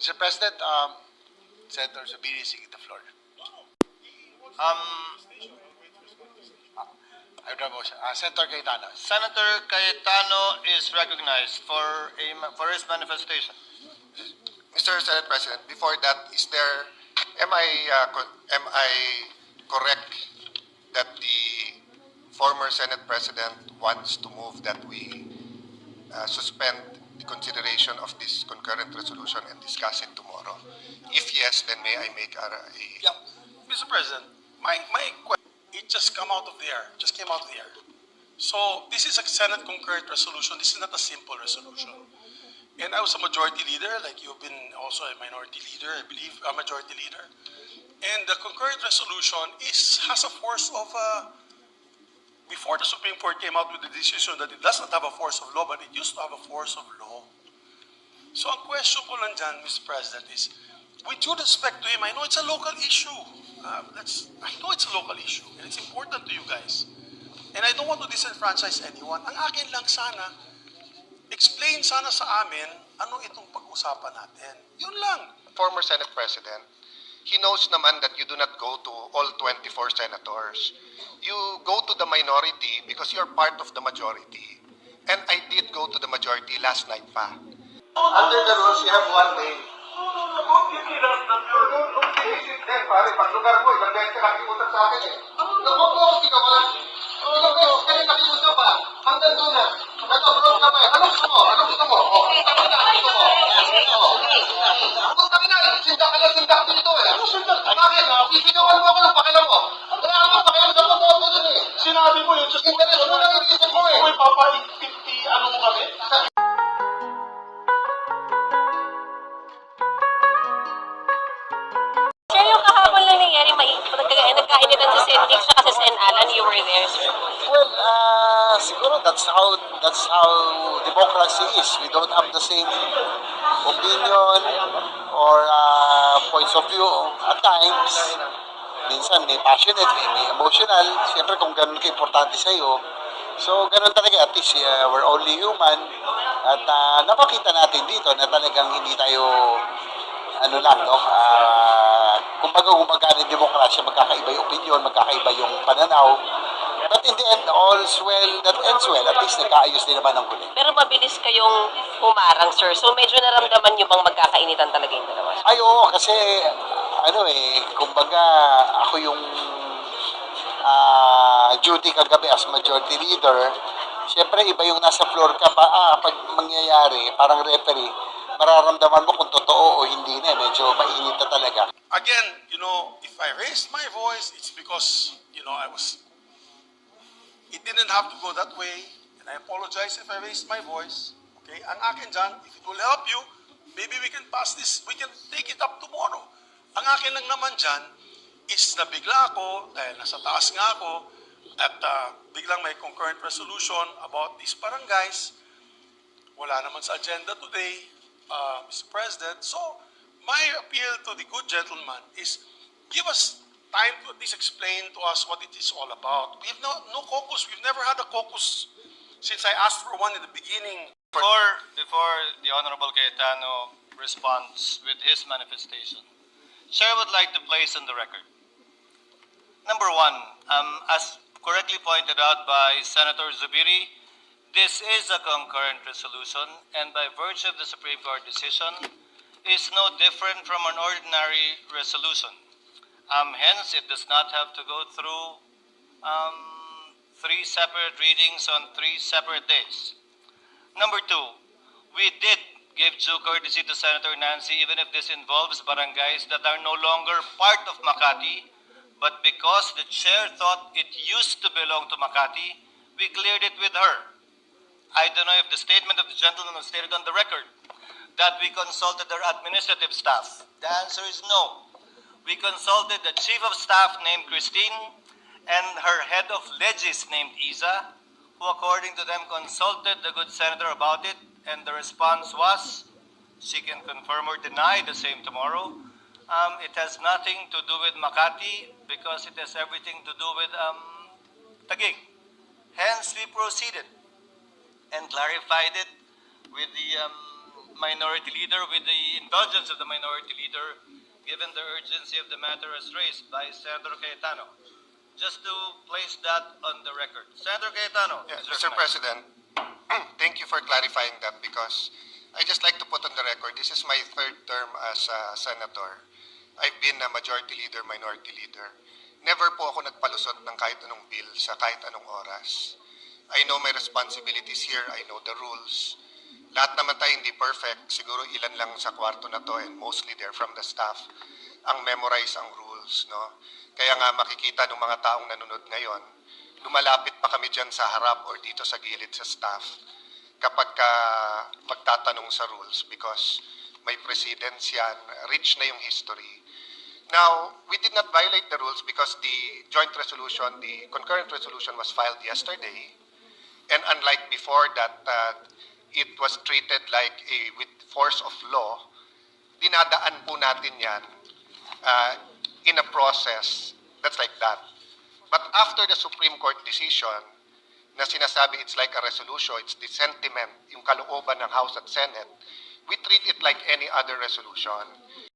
Mr. President, um, Senator Zubiri is the floor. Um, I have a motion. Uh, Senator Cayetano. Senator Cayetano is recognized for a, for his manifestation. Mr. Senate President, before that, is there, am I, uh, am I correct that the former Senate President wants to move that we uh, suspend the consideration of this concurrent resolution and discuss it tomorrow? If yes, then may I make a, a Yeah, Mr. President, my, my question, it just come out of the air, just came out of the air. So this is a Senate concurrent resolution. This is not a simple resolution. And I was a majority leader, like you've been also a minority leader, I believe, a majority leader. And the concurrent resolution is, has a force of, uh, before the Supreme Court came out with the decision that it does not have a force of law, but it used to have a force of law. So ang question ko lang dyan, Mr. President, is with due respect to him, I know it's a local issue. Uh, that's, I know it's a local issue, and it's important to you guys. And I don't want to disenfranchise anyone. Ang akin lang sana, explain sana sa amin ano itong pag-usapan natin. Yun lang. former Senate President, he knows naman that you do not go to all 24 senators. You go to the minority because you're part of the majority. And I did go to the majority last night pa. Under the rules, you have one day. Pare, pag lugar mo, ilang beses ka nakiusap sa akin eh. Naku po, sigawan. Ilang beses ka rin nakiusap pa. Hanggang doon na. Sinabi mo yun, just Interest mo lang iniisip mo eh. Papa, 50, ano mo kami? Sir, yung kahapon lang nangyari, may nagka- nagkainitan sa Alan, you were there, sir. Well, uh, siguro that's how that's how democracy is. We don't have the same opinion or uh, points of view at times. Minsan may passionate, may, may emotional. Siyempre kung ganun ka-importante sa'yo, so ganun talaga. At least uh, we're only human. At uh, napakita natin dito na talagang hindi tayo ano lang, no? Ah, kumbaga, kumbaga ng demokrasya, magkakaiba yung opinion, magkakaiba yung pananaw. But in the end, all's well that ends well. At least nagkaayos din naman ang huli. Pero mabilis kayong humarang, sir. So medyo naramdaman niyo bang magkakainitan talaga yung dalawa? Ay, oo, kasi, ano eh, kumbaga, ako yung ah, duty kagabi as majority leader. Siyempre, iba yung nasa floor ka pa, ah, pag mangyayari, parang referee, mararamdaman mo kung totoo o hindi na, medyo mainit na talaga. Again, you know, if I raised my voice, it's because, you know, I was, it didn't have to go that way, and I apologize if I raised my voice. Okay, ang akin dyan, if it will help you, maybe we can pass this, we can take it up tomorrow. Akin lang naman dyan is nabigla ako, dahil nasa taas nga ako, at uh, biglang may concurrent resolution about these barangays. Wala naman sa agenda today, uh, Mr. President. So, my appeal to the good gentleman is give us time to at least explain to us what it is all about. We have no, no caucus. We've never had a caucus since I asked for one in the beginning. Before, before the Honorable Cayetano responds with his manifestation, Chair would like to place on the record. Number one, um, as correctly pointed out by Senator Zubiri, this is a concurrent resolution and by virtue of the Supreme Court decision is no different from an ordinary resolution. Um, hence, it does not have to go through um, three separate readings on three separate days. Number two, we did give due courtesy to Senator Nancy even if this involves barangays that are no longer part of Makati, but because the chair thought it used to belong to Makati, we cleared it with her. I don't know if the statement of the gentleman was stated on the record that we consulted our administrative staff. The answer is no. We consulted the chief of staff named Christine and her head of legis named Isa, who according to them consulted the good senator about it, and the response was she can confirm or deny the same tomorrow. Um, it has nothing to do with Makati because it has everything to do with um, Taguig. Hence, we proceeded and clarified it with the um, minority leader, with the indulgence of the minority leader, given the urgency of the matter as raised by Senator Cayetano. Just to place that on the record. Senator Cayetano. Yes, Mr. President, thank you for clarifying that because I just like to put on the record, this is my third term as a senator. I've been a majority leader, minority leader. Never po ako nagpalusot ng kahit anong bill sa kahit anong oras. I know my responsibilities here, I know the rules. Lahat naman tayo hindi perfect, siguro ilan lang sa kwarto na to and mostly they're from the staff ang memorize ang rules, no? Kaya nga makikita ng mga taong nanonood ngayon, lumalapit pa kami dyan sa harap or dito sa gilid sa staff kapag ka magtatanong sa rules because may precedence yan, rich na yung history. Now, we did not violate the rules because the joint resolution, the concurrent resolution was filed yesterday. And unlike before that uh, it was treated like a with force of law, dinadaan po natin yan uh, in a process that's like that. But after the Supreme Court decision na sinasabi it's like a resolution, it's the sentiment, yung kalooban ng House at Senate, we treat it like any other resolution.